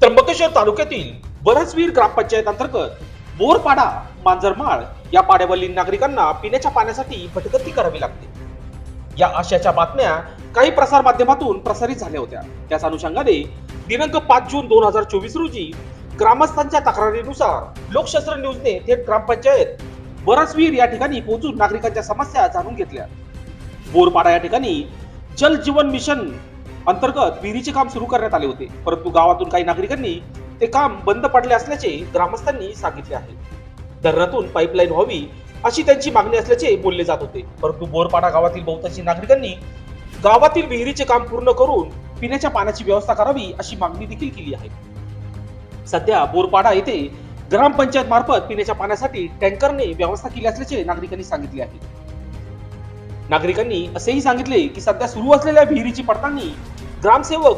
त्र्यंबकेश्वर तालुक्यातील बरसवीर ग्रामपंचायत अंतर्गत बोरपाडा मांजरमाळ या पाड्यावरील नागरिकांना पिण्याच्या पाण्यासाठी भटकंती करावी लागते. या आशयाच्या बातम्या काही प्रसार माध्यमातून प्रसारित झाल्या होत्या. त्याच अनुषंगाने दिनांक पाच जून दोन हजार चोवीस रोजी ग्रामस्थांच्या तक्रारीनुसार लोकशास्त्र न्यूजने थेट ग्रामपंचायत बरसवीर या ठिकाणी पोहोचून नागरिकांच्या समस्या जाणून घेतल्या. बोरपाडा या ठिकाणी जल जीवन मिशन अंतर्गत विहिरीचे काम सुरू करण्यात आले होते. परंतु गावातून काही नागरिकांनी ते काम बंद पडले असल्याचे ग्रामस्थांनी सांगितले आहे. धरणातून पाईपलाईन व्हावी अशी त्यांची मागणी असल्याचे बोलले जात होते. परंतु बोरपाडा गावातील बहुतांशी नागरिकांनी गावातील विहिरीचे काम पूर्ण करून पिण्याच्या पाण्याची व्यवस्था करावी अशी मागणी देखील केली आहे. सध्या बोरपाडा येथे ग्रामपंचायत मार्फत पिण्याच्या पाण्यासाठी टँकरने व्यवस्था केली असल्याचे नागरिकांनी सांगितले आहे. नागरिकांनी असेही सांगितले की सध्या सुरू असलेल्या विहिरीची पडताळणी ग्रामसेवक व